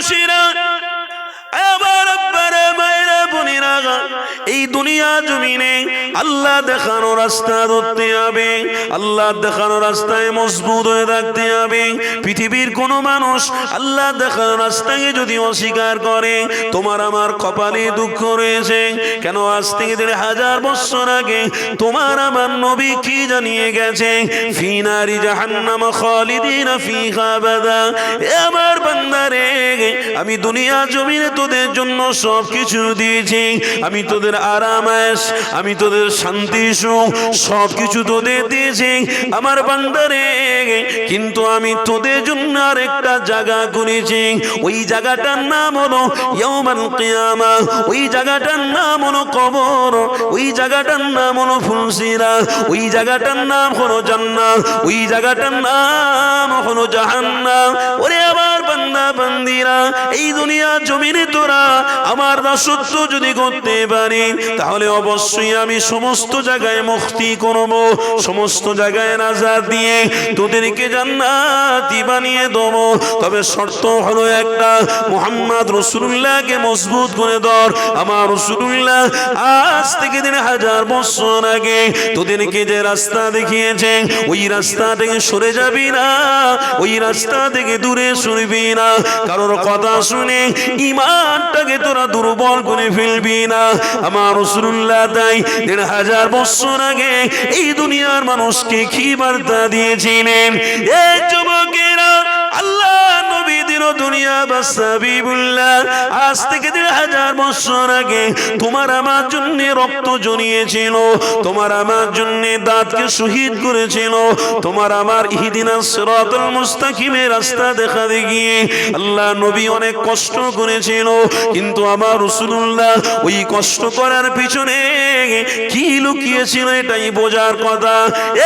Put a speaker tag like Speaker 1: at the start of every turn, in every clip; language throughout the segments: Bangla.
Speaker 1: মানুষেরা এই দুনিয়া জমিনে আল্লাহ দেখানো রাস্তা ধরতে হবে। আল্লাহ দেখানো রাস্তায় মজবুত হয়ে থাকতে হবে। পৃথিবীর কোনো মানুষ আল্লাহ দেখানো রাস্তাকে যদি অস্বীকার করে, তোমার আমার কপালে দুঃখ রয়েছে। কেন আজ থেকে দেড় হাজার বছর আগে তোমার আমার নবী কি জানিয়ে গেছে? ফিনারি জাহান্নাম খালিদিনা ফিহা আবাদা এ আমার বান্দারে, আমি দুনিয়া জমিনে তোদের জন্য সব কিছু দিয়েছি। আমি তোদের আরামাস আমি তোদের শান্তি, সুখ সব কিছু তোদের দিয়েছি আমার বান্দারে। কিন্তু আমি তোদের জন্য জায়গা করেছি ওই জায়গাটার নাম হলো কিয়ামা। ওই জায়গাটার নাম হলো কবর। ওই জায়গাটার নাম হলো ফুলসিরা ওই জায়গাটার নাম হলো ওই জায়গাটার নাম হলো ওরে আমার বান্দা, বান্দিরা, এই দুনিয়া জমিনে তোরা আমার দাসত্ব যদি করতে পারি তাহলে অবশ্যই আমি সমস্ত জায়গায় মুক্তি করব। সমস্ত জায়গায় নাজার দিয়ে তোদেরকে জান্নাতি বানিয়ে দেব। তবে শর্ত হলো একটা, মোহাম্মদ রসুল্লাহকে মজবুত করে ধর। আমার রসুল্লাহ আজ থেকে দিন হাজার বছর আগে তোদেরকে যে রাস্তা দেখিয়েছে, ওই রাস্তা থেকে সরে যাবি না, ওই রাস্তা থেকে দূরে সরবি না। কারোর কথা শুনে ইমানটাকে তোরা দুর্বল করে ফেলবি না। আমার রসুল্লাহ তাই দেড় হাজার বছর আগে এই দুনিয়ার মানুষকে কি বার্তা দিয়েছিলেন? এই যুবকেরা, আল্লাহ দিন দুনিয়া আজ থেকে দেড় হাজার বছর আগে তোমার আমার রক্ত জড়িয়েছিল, তোমার আমার দাঁতকে শহীদ করেছিল, তোমার আমার মুস্তাকিমের রাস্তা দেখা আল্লাহ নবী অনেক কষ্ট করেছিল, কিন্তু আমার রসুল্লাহ ওই কষ্ট করার পিছনে কি লুকিয়েছিল এটাই বোঝার কথা।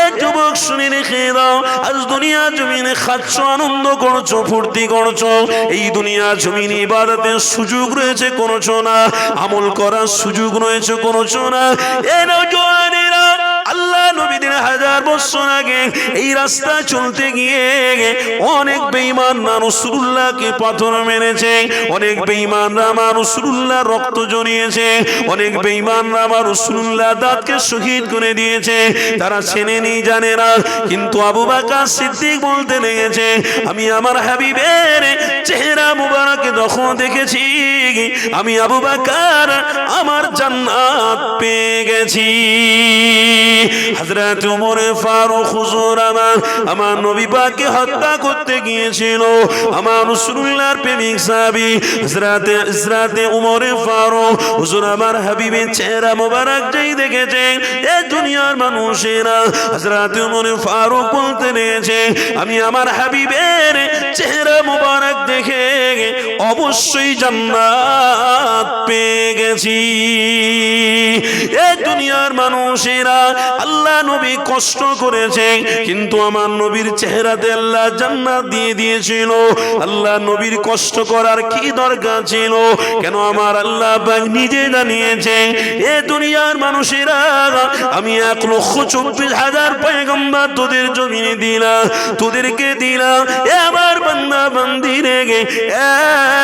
Speaker 1: এ যুবক শুনে রেখে দাও, আজ দুনিয়া জমিনে খাচ্ছ, আনন্দ করছ, ফুর্তি করছ এই দুনিয়া জমিনে ইবাদতের সুযোগ রয়েছে করছ না। আমল করার সুযোগ রয়েছে করছ না। এ আল্লাহ নবীদের হাজার বছর আগে এই রাস্তা চলতে গিয়ে অনেক বেঈমান রসুল্লাহকে পাথর মেরেছে, অনেক বেঈমান রামা রক্ত জড়িয়েছে, অনেক বেঈমান রামা দাঁতকে শহীদ করে দিয়েছে, তারা চেনে জানে না, কিন্তু আবু বাকার সিদ্দিক বলতে লেগেছে, আমি আমার হাবিবের চেহারা মুবারক যখন দেখেছি আমি আবু বাকার, আমার জান্নাত পেয়ে গেছি। হযরত ওমর ফারুক হুজুর আমার আমার নবী পাককে হত্যা করতে গিয়েছিল। আমার রাসূলুল্লাহর প্রেমিক সাহাবী, হযরত হযরত ওমর ফারুক হুজুর আমার হাবিবের চেহারা মোবারক যেই দেখেছে এই দুনিয়ার মানুষেরা। হযরত ওমর ফারুক বলতে নিয়েছে আমি আমার হাবিবের চেহারা মোবারক দেখে অবশ্যই জান্নাত পেয়ে গেছি। এই দুনিয়ার মানুষেরা আল্লাহ নবী কষ্ট করেছে, কিন্তু আমার নবীর চেহারাতে আল্লাহ জান্নাত দিয়ে দিয়েছিল। আল্লাহ নবীর কষ্ট করার কি দরকার ছিল? কেন আমার আল্লাহ নিজে জানিয়েছে, এ দুনিয়ার মানুষেরা, আমি এক লক্ষ চব্বিশ হাজার পয়গম্বর তোদের জমিনে দিলাম, তোদেরকে দিলাম। এ আমার বান্দা বান্দি রেগে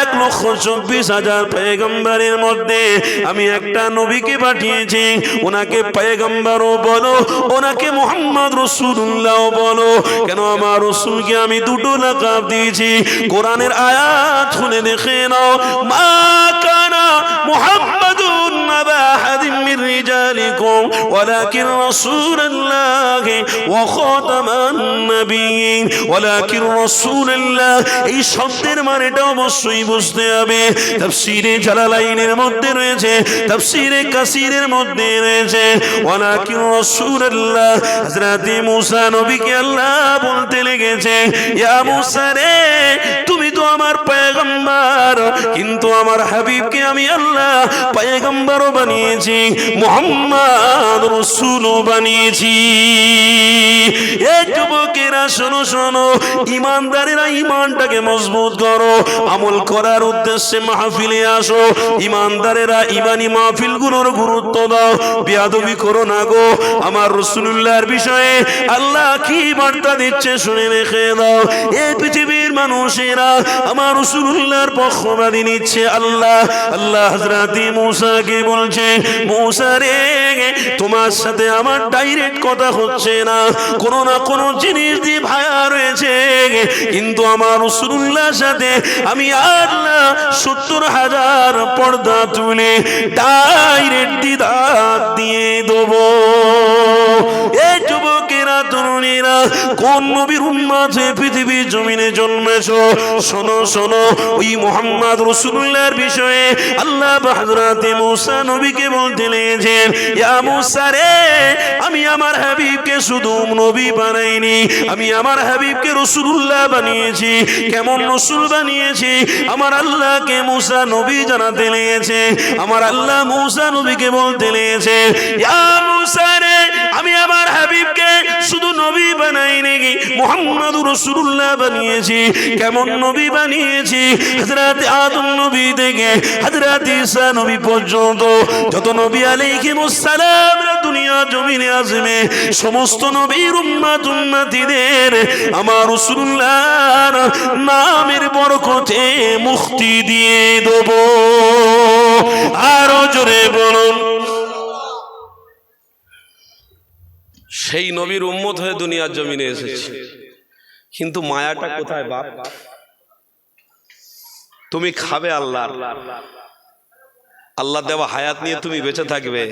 Speaker 1: এক লক্ষ চব্বিশ হাজার পয়গম্বরের মধ্যে আমি একটা নবীকে পাঠিয়েছি। ওনাকে পয়গম্বরও বলো, ওনাকে মোহাম্মদ রসুল্লাহ বলো। কেন আমার রসুলকে আমি দুটো লাকাব দিয়েছি? কোরআনের আয়াত শুনে দেখে নাও, মা কানা মোহাম্মদুন নাবা আহাদিন মিন রিজালিকুম ওয়ালাকিন রাসূলুল্লাহ ওয়া খাতামান নাবিয়িন ওয়ালাকিন রাসূলুল্লাহ এই শব্দের মানেটা অবশ্যই বুঝতে হবে। তাফসীরে জালালাইনের মধ্যে রয়েছে, তাফসীরে কাসিরের মধ্যে রয়েছে। ওয়ালাকিন রাসূলুল্লাহ, হযরত মুসা নবীকে আল্লাহ বলতে লেগেছে, ইয়া মুসা রে, তুমি তো আমার পয়গম্বর, কিন্তু আমার হাবিবকে আমি আল্লাহ পয়গম্বরও বানিয়েছি, মোহাম্মদ রসুল বানিয়েছি। এ যুবকেরা, শোনো শোনো, ইমানদারেরা ইমানটাকে মজবুত করো, আমল করার উদ্দেশ্যে মাহফিলে আসো, ইমানদারেরা ইমানি মাহফিলগুলোর গুরুত্ব দাও, বিয়াদবি করো না গো, আমার রসুল্লাহর বিষয়ে আল্লাহ কি বার্তা দিচ্ছে শুনে রেখে দাও। এই পৃথিবীর মানুষেরা আমার রসুল্লাহর পক্ষ খোবাদি নিচ্ছে আল্লাহ। আল্লাহ হজরতি মুসাকে বলছে, মুসা রে, তোমার সাথে আমার ডাইরেক্ট কথা হচ্ছে না। কোনো না কোনো জিনিস দিয়ে ভায়া রয়েছে। কিন্তু আমার রসুল্লাহর সাথে আমি আল্লাহ সত্তর হাজার পর্দা তুলে ডাইরেক্ট দিদার দিয়ে দেবো। এই যুবকেরা তরুণীরা, কোন নবীর উম্মাদ পৃথিবীর জমিনে জন্মেছো? শোনো শোনো, ওই মোহাম্মদ রসুল্লাহর বিষয়ে আল্লাহ হযরতে মুসা নবীকে বলতে লেগেছেন ইয়া মুসা রে, আমি আমার হাবিবকে শুধু নবী বানাইনি, আমি আমার হাবিবকে রসুল্লাহ বানিয়েছি। কেমন রসুল বানিয়েছি? আমার আল্লাহকে মুসা নবী জানাতে লেগেছে। আমার আল্লাহ মুসা নবীকে বলতে লেগেছে, ইয়া মুসা রে, আমি আমার হাবিবকে শুধু নবী বানাই নাকি মোহাম্মদ রসুল্লাহ বানিয়েছি। কেমন নবী বানিয়েছি? হজরত আদম নবী থেকে হজরত ঈসা নবী পর্যন্ত। যত নবী আলাইহিম সালাম দুনিয়া জমিনে আসবে, সমস্ত নবীর উম্মাত উম্মাতিদের আমার রসুল্লাহর নামের বরকতে মুক্তি দিয়ে দেবো। আরও জোরে বলুন।
Speaker 2: সেই নবীর উম্মত হয়ে দুনিয়ার জমিনে এসেছে। কিন্তু মায়াটা কোথায় বাপ? তুমি খাবে আল্লাহ আল্লাহ দেওয়া হায়াত নিয়ে তুমি বেঁচে থাকবে।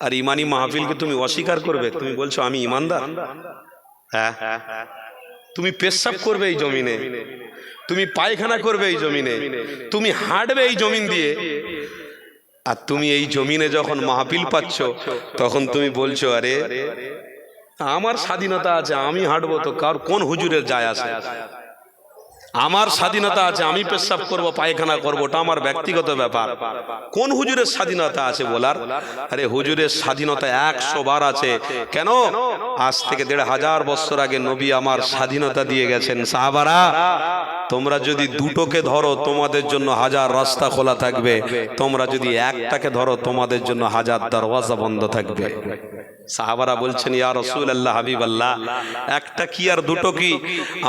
Speaker 2: আর ইমানি মাহফিলকে তুমি অস্বীকার করবে। তুমি বলছো, আমি ইমানদার? হ্যাঁ। তুমি পেশাব করবে এই জমিনে। তুমি পায়খানা করবে এই জমিনে। তুমি হাঁটবে এই জমিন দিয়ে। আর তুমি এই জমিনে যখন মাহফিল পাচ্ছ, তখন তুমি বলছো, আরে, আমার স্বাধীনতা আছে, আমি হাঁটবো তো, কার কোন হুজুরের যায় আসে আমার স্বাধীনতা আছে, আমি পেশাব করব, পায়খানা করব, ওটা আমার ব্যক্তিগত ব্যাপার। কোন হুজুরের স্বাধীনতা আছে বলার? আরে হুজুরের স্বাধীনতা একশো বার আছে। কেন? আজ থেকে দেড় হাজার বছর আগে নবী আমার স্বাধীনতা দিয়ে গেছেন। সাহাবারা, তোমরা যদি দুটোকে ধরো, তোমাদের জন্য হাজার রাস্তা খোলা থাকবে। তোমরা যদি একটাকে ধরো, তোমাদের জন্য হাজার দরওয়াজা বন্ধ থাকবে। সাহাবারা বলছেন, ইয়া রসুল আল্লাহ হাবিব আল্লাহ একটা কি আর দুটো কি?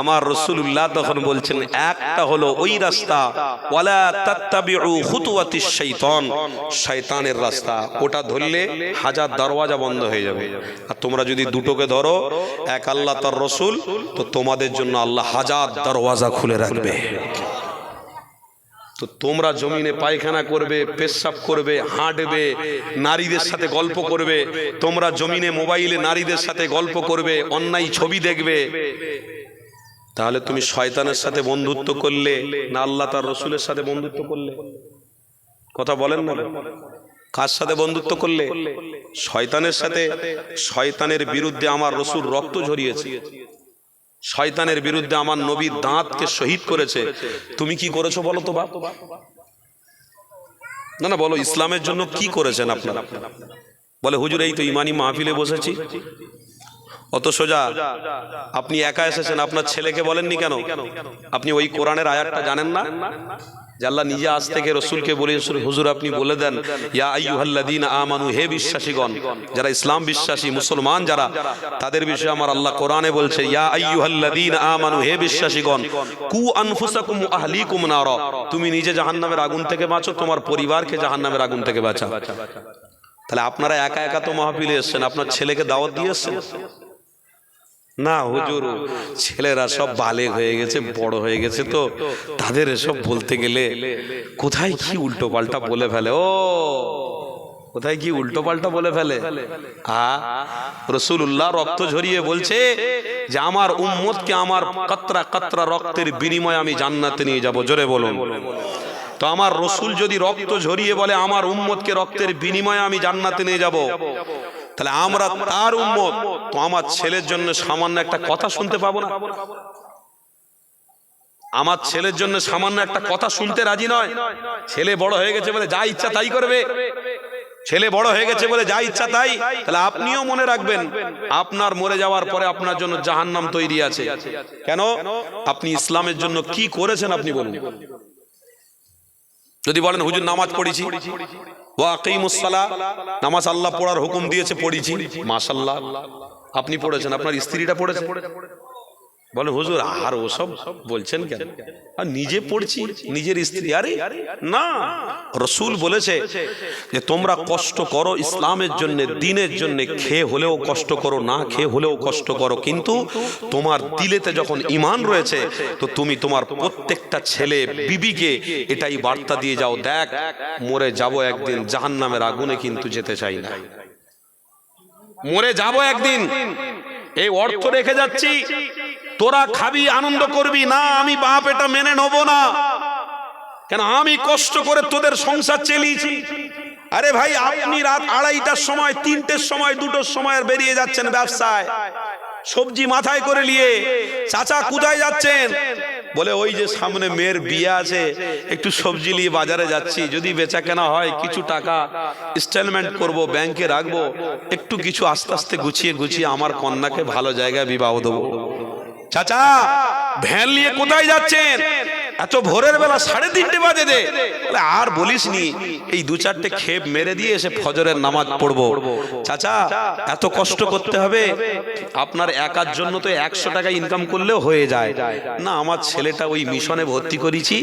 Speaker 2: আমার রসুল্লাহ তখন বলছেন, একটা হলো ওই রাস্তা, ওয়ালা তাত্তাবিউ খুতুওয়াতিশ শাইতান। শয়তানের রাস্তা, ওটা ধরলে হাজার দরওয়াজা বন্ধ হয়ে যাবে। আর তোমরা যদি দুটোকে ধরো, এক আল্লাহ তার রসুল, তো তোমাদের জন্য আল্লাহ হাজার দরওয়াজা খুলে রাখবে। তো তোমরা জমিনে পায়খানা করবে, পেশাব করবে, হাঁটবে, নারীদের সাথে গল্প করবে, তোমরা জমিনে মোবাইলে নারীদের সাথে গল্প করবে, অন্যায় ছবি দেখবে। তাহলে তুমি শয়তানের সাথে বন্ধুত্ব করলে, না আল্লাহ তার রসুলের সাথে বন্ধুত্ব করলে? কথা বলেন না কার সাথে বন্ধুত্ব করলে? শয়তানের সাথে। শয়তানের বিরুদ্ধে আমার রসুল রক্ত ঝরিয়েছে। শয়তানের বিরুদ্ধে আমার নবীর দাঁতকে শহীদ করেছে। তুমি কি করেছ বলো তো বাপ? না না, বলো, ইসলামের জন্য কি করেছেন আপনারা? বলে, হুজুর, এই তো ইমানি মাহফিলে বসেছি। অত সোজা, আপনি একা এসেছেন, আপনার ছেলেকে বলেননি কেন? আপনি ওই কোরআনের আয়াতটা জানেন না? যে আল্লাহ নিজে আজ থেকে রসুলকে বলে হুজুর আপনি বলে দেন, ইয়া আইয়ুহাল্লাযীনা আমানু, হে বিশ্বাসীগণ, যারা ইসলাম বিশ্বাসী, মুসলমান যারা, তাদের বিষয়ে আমার আল্লাহ কোরআনে বলছে, ইয়া আইয়ুহাল্লাযীনা আমানু, হে বিশ্বাসীগণ, কু আনফুসাকুম আহলিকুম নারা, তুমি নিজে জাহান্নামের আগুন থেকে বাঁচো, তোমার পরিবারকে জাহান্নামের আগুন থেকে বাঁচাও। তাহলে আপনারা একা একা তো মাহফিলে এসেছেন, আপনার ছেলেকে দাওয়াত দিয়ে এসেছেন? না হুজুর ছেলেরা সব বালেগ হয়ে গেছে বড় হয়ে গেছে তো। তাদের এসব বলতে গেলে কোথায় কি উল্টো পাল্টা বলে ফেলে? ও কোথায় কি উল্টো পাল্টা বলে ফেলে? আ রসুল্লাহ রক্ত ঝরিয়ে বলছে যে আমার উম্মতকে আমার কাতরা কাতরা রক্তের বিনিময়ে আমি জান্নাতে নিয়ে যাব। জোরে বলুন। তো আমার রসুল যদি রক্ত ঝরিয়ে বলে আমার উম্মতকে রক্তের বিনিময়ে আমি জান্নাতে নিয়ে যাব। তাহলে আমরা তার উম্মত। তো আমার ছেলের জন্য সামান্য একটা কথা শুনতে পাবো না। আমার ছেলের জন্য সামান্য একটা কথা শুনতে রাজি নয়। ছেলে বড় হয়ে গেছে বলে যা ইচ্ছা তাই করবে। ছেলে বড় হয়ে গেছে বলে যা ইচ্ছা তাই। তাহলে আপনিও মনে রাখবেন, আপনার মরে যাওয়ার পরে আপনার জন্য জাহান্নাম তৈরি আছে। কেন? আপনি ইসলামের জন্য কি করেছেন আপনি বলুন। যদি বলেন, হুজুর, নামাজ পড়েছি। নামাজ আল্লাহ পড়ার হুকুম দিয়েছে পড়েছি। মাশাল্লাহ আপনি পড়েছেন আপনার স্ত্রীটা পড়েছে? বলে হুজুর আর ওসব বলছেন কেন? আর নিজে পড়ছি নিজের স্ত্রী। আরে না রসুল বলেছে যে তোমরা কষ্ট করো ইসলামের জন্য দিনের জন্য খেয়ে হলেও কষ্ট করো না খেয়ে হলেও কষ্ট করো। কিন্তু তোমার দিলেতে যখন ইমান রয়েছে তো তুমি তোমার প্রত্যেকটা ছেলে বিবিকে এটাই বার্তা দিয়ে যাও দেখ মরে যাব একদিন জাহান্নামের আগুনে কিন্তু যেতে চাই না। মরে যাব একদিন। এই অর্থ রেখে যাচ্ছি তোরা খাবি, আনন্দ করবি। না, আমি বাপ এটা মেনে নেব না। কেন, আমি কষ্ট করে তোদের সংসার চেলিয়েছি। আরে ভাই, আপনি রাত আড়াইটার সময়, তিনটের সময়, দুটোর সময় বেরিয়ে যাচ্ছেন ব্যবসায়। সবজি মাথায় করে নিয়ে, চাচা কোথায় যাচ্ছেন? বলে, ওই যে সামনে মেয়ের বিয়ে আছে, একটু সবজি নিয়ে বাজারে যাচ্ছি। যদি বেচা কেনা হয়, কিছু টাকা ইনস্টলমেন্ট করব ব্যাংকে রাখব, একটু কিছু আস্তে আস্তে গুছিয়ে গুছিয়ে আমার কন্যাকে ভালো জায়গায় বিবাহ দেবো। চাচা ভ্যান নিয়ে কোথায় যাচ্ছেন এত ভোরের বেলা সাড়ে তিনটে বাজে দে আর বলিস নি এই দু চারটে খেপ মেরে দিয়ে এসে ফজরের নামাজ পড়ব। চাচা, এত কষ্ট করতে হবে, আপনার একার জন্য তো একশো টাকা ইনকাম করলেও হয়ে যায়। না, আমার ছেলেটা ওই মিশনে ভর্তি করেছি,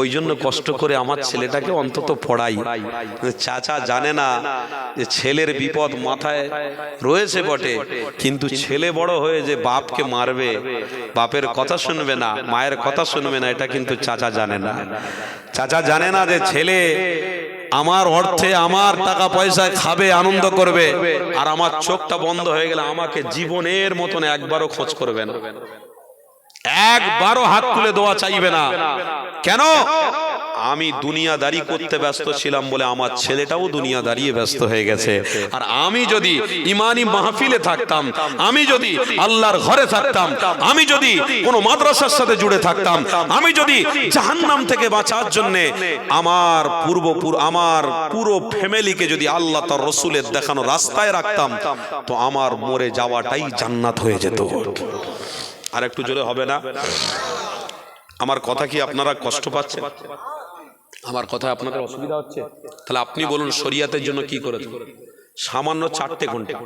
Speaker 2: ওই জন্য কষ্ট করে আমার ছেলেটাকে অন্তত পড়াই। চাচা জানে না যে ছেলের বিপদ মাথায় রয়েছে বটে, কিন্তু ছেলে বড় হয়ে যে বাপকে মারবে, বাপের কথা শুনবে না, মায়ের কথা শুনবে না, এটা কিন্তু চাচা জানে না। চাচা জানে না যে ছেলে আমার অর্থে আমার টাকা পয়সায় খাবে, আনন্দ করবে, আর আমার চোখটা বন্ধ হয়ে গেলে আমাকে জীবনের মতন একবারও খোঁজ করবে না। একবারও হাত তুলে দেওয়া চাইবে না। কেন? আমি দুনিয়াদারি করতে ব্যস্ত ছিলাম বলে আমার ছেলেটাও দুনিয়া দাঁড়িয়ে ব্যস্ত হয়ে গেছে। আর আমি যদি ইমানি মাহফিলে থাকতাম, আমি যদি আল্লাহর ঘরে থাকতাম, আমি যদি কোনো মাদ্রাসার সাথে জুড়ে থাকতাম, আমি যদি জাহান্নাম থেকে বাঁচার জন্য আমার পূর্বপুর আমার পুরো ফ্যামিলিকে যদি আল্লাহ তার রসুলের দেখানো রাস্তায় রাখতাম, তো আমার মরে যাওয়াটাই জান্নাত হয়ে যেত। আর একটু জোরে হবে না? আমার কথা কি আপনারা কষ্ট পাচ্ছেন? আমার কথা আপনাদের অসুবিধা হচ্ছে? তাহলে আপনি বলুন শরিয়াতের জন্য কি করেছেন? সামান্য চারটে ঘণ্টা।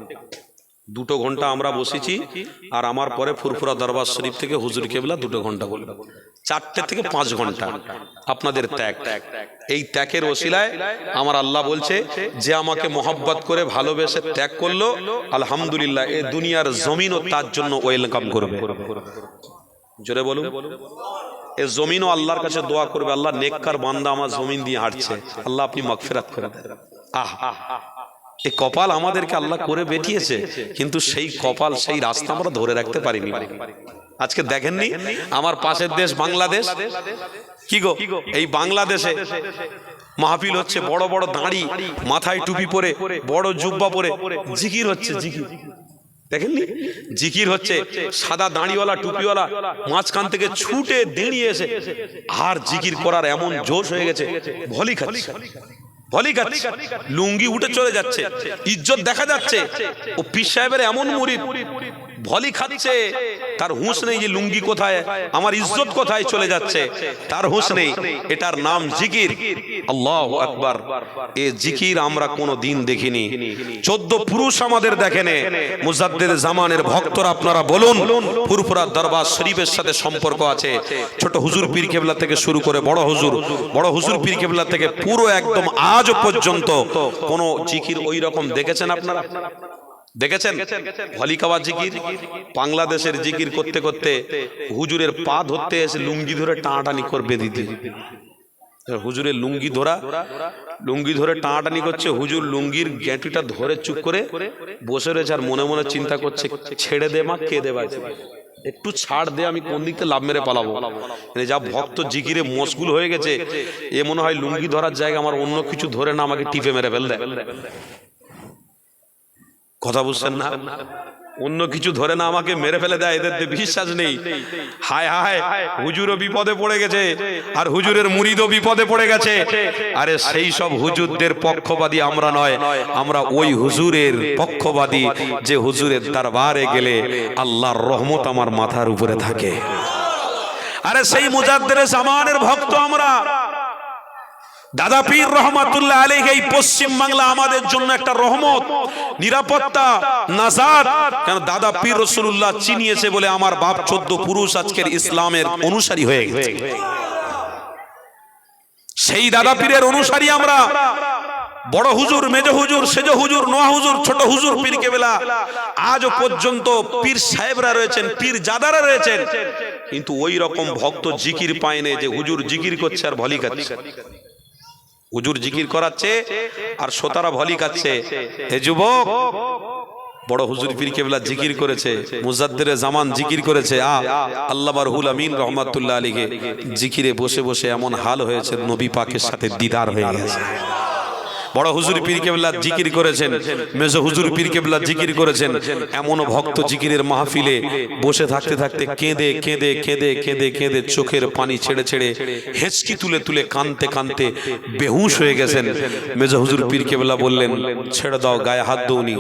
Speaker 2: দুটো ঘণ্টা আমরা বসেছি আর আমার পরে ফুরফুরা দরবার শরীফ থেকে হুজুর কেবলা দুটো ঘণ্টা বলবে চারটে থেকে পাঁচ ঘণ্টা। আপনাদের ত্যাগ। এই ত্যাগের ওসিলায় আমার আল্লাহ বলছে যে আমাকে মোহাব্বত করে ভালোবেসে ত্যাগ করল। আলহামদুলিল্লাহ এ দুনিয়ার জমিনও তার জন্য ওয়েলকাম করবে। জোরে বলুন। এ জমিনও আল্লাহর কাছে দোয়া করবে, আল্লাহ নেককার বান্দা আমার জমিন দিয়ে হাঁটছে। আল্লাহ আপনি মাগফিরাত করে দেন। আহ এই কপাল আমাদেরকে আল্লাহ করে বেটিয়েছে, কিন্তু সেই কপাল, সেই রাস্তা আমরা ধরে রাখতে পারিনি। আজকে দেখেননি? আমার পাশের দেশ বাংলাদেশ। কি গো? এই বাংলাদেশে মাহফিল হচ্ছে, বড় বড় দাঁড়ি, মাথায় টুপি পরে, বড় জুব্বা পরে, জিকির হচ্ছে, জিকির। দেখেননি? জিকির হচ্ছে সাদা দাঁড়িওয়ালা, টুপিওয়ালা, মাঝখান থেকে ছুটে দেড়িয়ে এসে আর জিকির করার এমন জোশ হয়ে গেছে। ভলি খাচ্ছে। ভলি খাচ্ছে। লুঙ্গি উঠে চলে যাচ্ছে। ইজ্জত দেখা যাচ্ছে। ও পীর সাহেবের এমন মুড়ি ভলি খাচ্ছে। তার হুঁশ নেই যে লুঙ্গি কোথায় আমার ইজ্জত কোথায় চলে যাচ্ছে। তার হুঁশ নেই এটার নাম জিকির। আল্লাহ আকবার। এ জিকির আমরা কোনো দিন দেখিনি। চোদ্দ পুরুষ আমাদের দেখেনে। মুজাদ্দের জামানের ভক্তরা আপনারা বলুন। ফুরফুরা দরবার শরীফের সাথে সম্পর্ক আছে। ছোট হুজুর পীর কেবলা থেকে শুরু করে বড় হুজুর। বড় হুজুর পীর কেবলা থেকে পুরো একদম আজও পর্যন্ত কোনো জিকির ওই রকম দেখেছেন আপনারা? দেখেছেন? হলিকাওয়া জিকির বাংলাদেশের জিকির করতে করতে হুজুরের পা ধরতে এসে লুঙ্গি ধরে টানাটানি করবে দিতে হুজুরের লুঙ্গি ধরা, লুঙ্গি ধরে টানাটানি করছে, হুজুর লুঙ্গির গ্যাঁটিটা ধরে চুপ করে বসে রয়েছে আর মনে মনে চিন্তা করছে, ছেড়ে দে মা, কে দেবা একটু ছাড় দে, আমি কোন দিক থেকে লাভ মেরে পালাবো? মানে যা ভক্ত জিকিরে মশগুল হয়ে গেছে, এ মনে হয় লুঙ্গি ধরার জায়গা আমার অন্য কিছু ধরে না আমাকে টিপে মেরে ফেল দেয় কথা বুঝছেন না? অন্য কিছু ধরে না আমাকে মেরে ফেলে দেয়, এদের বিশ্বাস নেই। হায় হায়, হুজুরও বিপদে পড়ে গেছে, আর হুজুরের মুরিদও বিপদে পড়ে গেছে। আরে সেই সব হুজুরদের পক্ষবাদী আমরা নয়, আমরা ওই হুজুরের পক্ষবাদী যে হুজুরের দরবারে গেলে আল্লাহর রহমত আমার মাথার উপরে থাকে। আরে সেই মুজাদ্দের জামানের ভক্ত আমরা দাদা পীর রহমাতুল্লাহ আলাইহি, এই পশ্চিম বাংলা আমাদের জন্য একটা রহমত, নিরাপত্তা, নাজাত। কেন দাদা পীর রসুল্লাহ চিনিয়েছে বলে আমার বাপ চোদ্দ পুরুষ আজকের ইসলামের অনুসারী হয়ে গেছে। সেই দাদা পীরের অনুসারী আমরা। বড় হুজুর, মেজ হুজুর, সেজ হুজুর, নোয়া হুজুর, ছোট হুজুর, পীর কেবেলা আজও পর্যন্ত পীর সাহেবরা রয়েছেন, পীর জাদারা রয়েছেন। কিন্তু ওই রকম ভক্ত জিকির পায় যে হুজুর জিকির করছে আর ভলি খাচ্ছে। হুজুর জিকির করাচ্ছে আর শ্রোতারা ভলি কাচ্ছে হে যুবক বড় হুজুর পীর কেবলা জিকির করেছে মুজাদ্দের জামান জিকির করেছে। আ আল্লাহ রহুল আমিন রহমাতুল্লাহ আলীকে জিকিরে বসে বসে এমন হাল হয়েছে নবী পাকের সাথে দিদার হয়ে গেছে। বড় হুজুর পীর কেবলা জিকির করেছেন, মেজ হুজুর পীর কেবলা জিকির করেছেন এমন ভক্ত জিকিরের মাহফিলে বসে থাকতে থাকতে কেঁদে কেঁদে কেঁদে কেঁদে কেঁদে চোখের পানি ছেড়ে ছেড়ে হেঁচকি তুলে তুলে কানতে কানতে বেহুশ হয়ে গেছেন। মেজ হুজুর পীর কেবলা বললেন, ছেড়ে দাও, গায়ে হাত দৌনি।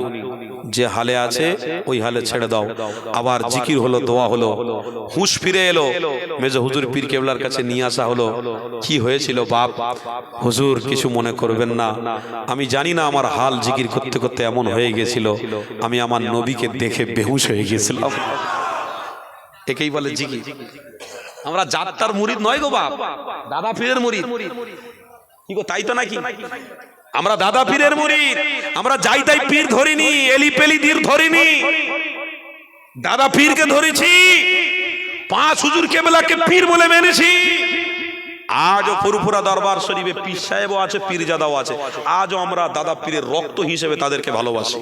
Speaker 2: যে হালে আছে, ওই হালে ছেড়ে দাও। আবার জিকির হলো, দোয়া হলো। হুঁশ ফিরে এলো। মেজ হুজুর পীর কেবলার কাছে নিয়ে আসা হলো। কি হয়েছিল বাপ? হুজুর কিছু মনে করবেন না। আমি জানি না আমার হাল জিকির করতে করতে এমন হয়ে গেছিল। আমি আমার নবীকে দেখে বেহুশ হয়ে গেছিলাম। একেই বলে জিকির। আমরা যাত্রার মুরিদ নয় গো বাপ, দাদা পীরের মুরিদ। কি গো, তাই তো নাকি? আমরা দাদা পীরের মুরিদ, আমরা যাই তাই পীর ধরিনি, এলি পেলি দীর ধরিনি। দাদা পীরকে ধরেছি, পাঁচ হুজুর কেবলাকে পীর বলে মেনেছি। আজও ফুরফুরা দরবার শরীফে পীর সাহেবও আছে, পীরজাদাও আছে। আজও আমরা দাদা পীরের রক্ত হিসেবে তাদেরকে ভালোবাসি।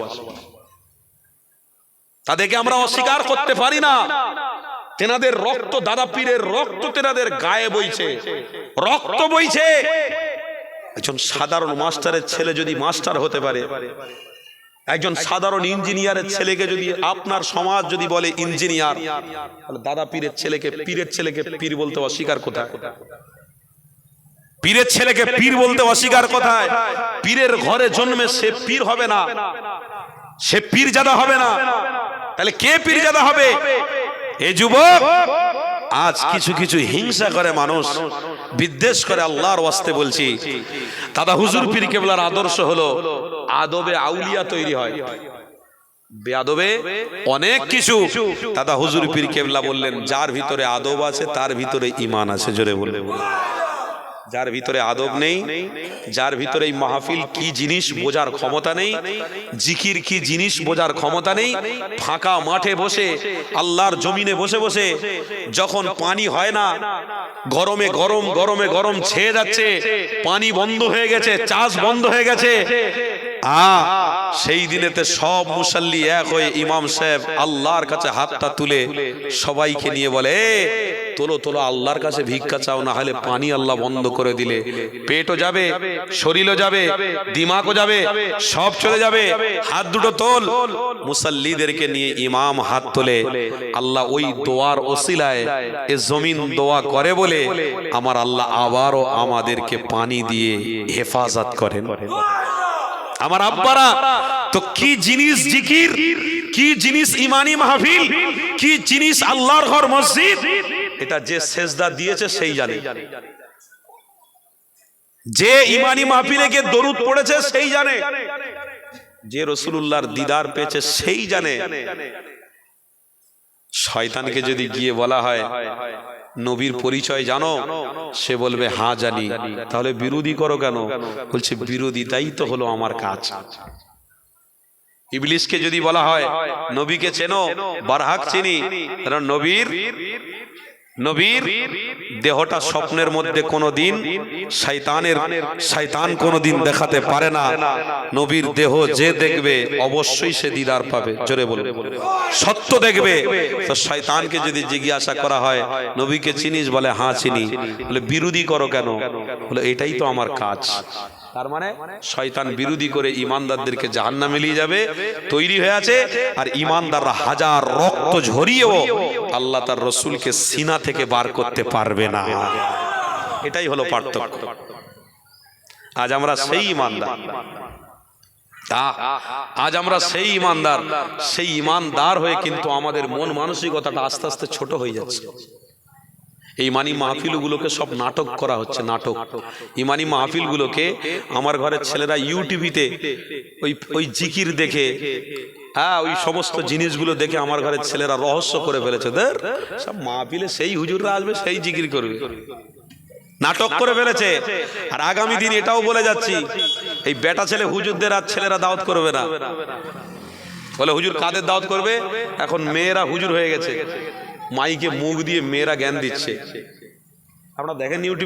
Speaker 2: তাদেরকে আমরা অস্বীকার করতে পারি না। তেনাদের রক্ত, দাদা পীরের রক্ত তেনাদের গায়ে বইছে। রক্ত বইছে। একজন সাধারণ মাস্টারের ছেলে যদি মাস্টার হতে পারে, একজন সাধারণ ইঞ্জিনিয়ারের ছেলেকে যদি আপনার সমাজ যদি বলে ইঞ্জিনিয়ার, তাহলে দাদা পীরের ছেলেকে পীরের ছেলেকে পীর বলতে অস্বীকার কোথায়? পীরের ছেলেকে পীর বলতে অস্বীকার কোথায়? পীরের ঘরে জন্মে সে পীর হবে না। সে পীর জাদা হবে না। তাহলে কে পীর জাদা হবে? এ যুবক আজ কিছু কিছু হিংসা করে মানুষ বিদ্বেষ করে আল্লাহর ওয়াস্তে বলছি। দাদা হুজুর পীর কেবলার আদর্শ হলো আদবে আউলিয়া তৈরি হয়। বেয়াদবে অনেক কিছু। দাদা হুজুর পীর কেবলা বললেন যার ভিতরে আদব আছে তার ভিতরে ইমান আছে জোরে বলে যার ভিতরে আদব নেই যার ভিতরে এই মাহফিল কি জিনিস বোঝার ক্ষমতা নেই জিকির কি জিনিস বোঝার ক্ষমতা নেই ফাঁকা মাঠে বসে আল্লাহর জমিনে বসে বসে যখন পানি হয় না গরমে গরম গরমে গরম ছেয়ে যাচ্ছে পানি বন্ধ হয়ে গেছে চাষ বন্ধ হয়ে গেছে। আ সেই দিনেতে সব মুসাল্লি এক হয়ে ইমাম সাহেব আল্লাহর কাছে হাতটা তুলে সবাইকে নিয়ে বলে "এ, তোলো তোলো, আল্লাহর কাছে ভিক্ষা চাও, না হলে পানি আল্লাহ বন্ধ করে দিলে। পেটও যাবে, শরীরও যাবে, দিমাগও যাবে, সব চলে যাবে, হাত দুটো তোল। মুসাল্লিদেরকে নিয়ে ইমাম হাত তোলে। আল্লাহ ওই দোয়ার ওসিলায় এ জমিন দোয়া করে বলে আমার আল্লাহ আবারও আমাদেরকে পানি দিয়ে হেফাজত করেন। আমার আব্বারা, তো কি জিনিস জিকির? কি জিনিস ইমানি মাহফিল? কি জিনিস আল্লাহর ঘর মসজিদ? এটা যে সেজদা দিয়েছে সেই জানে। যে ইমানি মাহফিলে গিয়ে দরুদ পড়েছে সেই জানে। যে রসুলুল্লাহর দিদার পেয়েছে সেই জানে। শয়তানকে যদি গিয়ে বলা হয় নবীর পরিচয় জানো সে বলবে হ্যাঁ জানি। তাহলে বিরোধী করো কেন? বলছে বিরোধিতাই তো হলো আমার কাজ। ইবলিশকে যদি বলা হয় নবীকে চেনো বারহাক চিনি কারণ নবীর নবীর দেহটা স্বপ্নের মধ্যে কোনো দিন শয়তানের শয়তান কোনো দিন দেখাতে পারে না। নবীর দেহ যে দেখবে, অবশ্যই সে দিদার পাবে। জোরে বলবে সত্য দেখবে। তো শয়তানকে যদি জিজ্ঞাসা করা হয়, নবীকে চিনিস? বলে হ্যাঁ চিনি। বলে, বিরোধী করো কেন? বলে, এটাই তো আমার কাজ। তার মানে শয়তান বিরোধী করে ইমানদারদেরকে জাহান্না মিলিয়ে যাবে তৈরি হয়ে আছে আর ইমানদাররা হাজার রক্ত ঝরিয়েও আল্লাহ তার রসুলকে সিনা থেকে বার করতে পারবে না। এটাই হলো পার্থক্য। আজ আমরা সেই ইমানদার। আজ আমরা সেই ইমানদার। সেই ইমানদার হয়ে কিন্তু আমাদের মন মানসিকতাটা আস্তে আস্তে ছোট হয়ে যাচ্ছে। এই মানি মাহফিলগুলোকে সব নাটক করা হচ্ছে, নাটক। ইমানি মাহফিলগুলোকে আমার ঘরের ছেলেরা ইউটিভিতে ওই ওই জিকির দেখে হ্যাঁ ওই সমস্ত জিনিসগুলো দেখে আমার ঘরের ছেলেরা রহস্য করে ফেলেছে। দের সব মাহফিলে সেই হুজুররা আসবে, সেই জিকির করবে। নাটক করে ফেলেছে। আর আগামী দিন এটাও বলে যাচ্ছি, এই বেটা ছেলে হুজুরদের আর ছেলেরা দাওয়াত করবে না। বলে হুজুর কাদের দাওয়াত করবে? এখন মেয়েরা হুজুর হয়ে গেছে। মাইকে মুখ দিয়ে মেয়েরা জ্ঞান দিচ্ছে। আপনারা দেখেন ইউটিউব